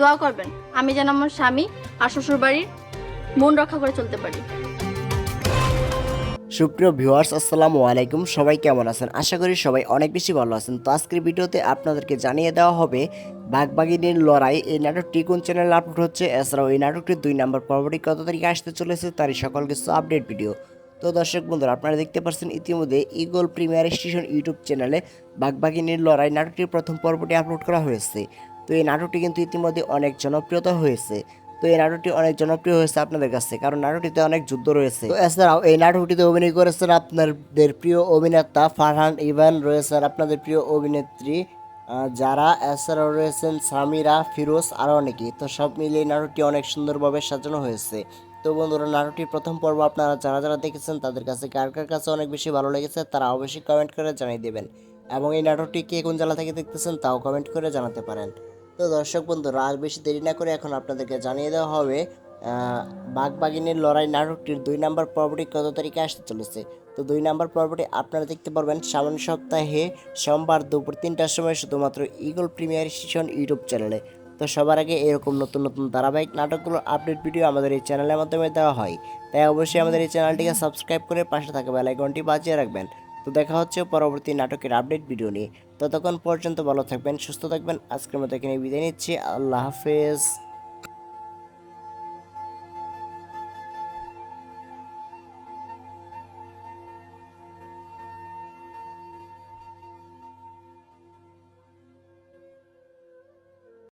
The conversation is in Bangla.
দোয়া করবেন, আমি যেন আমার স্বামী আর শ্বশুরবাড়ির মন রক্ষা করে চলতে পারি। সুপ্রিয় ভিউয়ার্স, আসসালামু আলাইকুম। সবাই কেমন আছেন? আশা করি সবাই অনেক বেশি ভালো আছেন। তো আজকের ভিডিওতে আপনাদেরকে জানিয়ে দেওয়া হবে বাঘবাগিনীর লড়াই। এই নাটকটি কোন চ্যানেলে আপলোড হচ্ছে? এছাড়াও এই নাটকটির দুই নম্বর পরবর্তী কত তারিখে আসতে চলেছে, তারই সকল কিছু আপডেট ভিডিও। তো দর্শক বন্ধুরা, আপনারা দেখতে পাচ্ছেন ইতিমধ্যে ইগল প্রিমিয়ার স্টেশন ইউটিউব চ্যানেলে বাঘবাগিনীর লড়াই নাটকটির প্রথম পর্বটি আপলোড করা হয়েছে। তো এই নাটকটি কিন্তু ইতিমধ্যে অনেক জনপ্রিয়তা হয়েছে। তো এই নাটকটি অনেক জনপ্রিয় হয়েছে আপনাদের কাছে, কারণ নাটকটিতে অনেক যুদ্ধ রয়েছে। তো এছাড়াও এই নাটকটিতে অভিনয় করেছেন আপনাদের প্রিয় অভিনেতা ফারহান ইভান, রয়েছেন আপনাদের প্রিয় অভিনেত্রী যারা এছাড়াও রয়েছেন সামিরা, ফিরোজ আরও অনেকেই। তো সব মিলিয়ে নাটকটি অনেক সুন্দরভাবে সাজানো হয়েছে। তো বন্ধুরা, নাটকটির প্রথম পর্ব আপনারা যারা যারা দেখেছেন, তাদের কাছে কার কার কাছে অনেক বেশি ভালো লেগেছে, তারা অবশ্যই কমেন্ট করে জানিয়ে দেবেন। এবং এই নাটকটি কে কোন জেলা থেকে দেখতেছেন, তাও কমেন্ট করে জানাতে পারেন। তো দর্শক বন্ধুরা, আর বেশি দেরি না করে এখন আপনাদেরকে জানিয়ে দেওয়া হবে বাঘবাগিনীর লড়াই নাটকটির দুই নম্বর পর্বটি কত তারিখে আসতে চলেছে। তো দুই নম্বর পর্বটি আপনারা দেখতে পারবেন সামনের সপ্তাহে সোমবার দুপুর তিনটার সময় শুধুমাত্র ইগল প্রিমিয়ার স্টেশন ইউটিউব চ্যানেলে। তো সবার আগে এরকম নতুন নতুন ধারাবাহিক নাটকগুলোর আপডেট ভিডিও আমাদের এই চ্যানেলের মাধ্যমে দেওয়া হয়। তাই অবশ্যই আমাদের এই চ্যানেলটিকে সাবস্ক্রাইব করে পাশে থাকা বেল আইকনটি বাজিয়ে রাখবেন। তো দেখা হচ্ছে পরবর্তী নাটকের আপডেট ভিডিও নিয়ে। ততক্ষণ পর্যন্ত ভালো থাকবেন, সুস্থ থাকবেন। আজকের মতো এখানে বিদায় নিচ্ছি। আল্লাহ হাফেজ।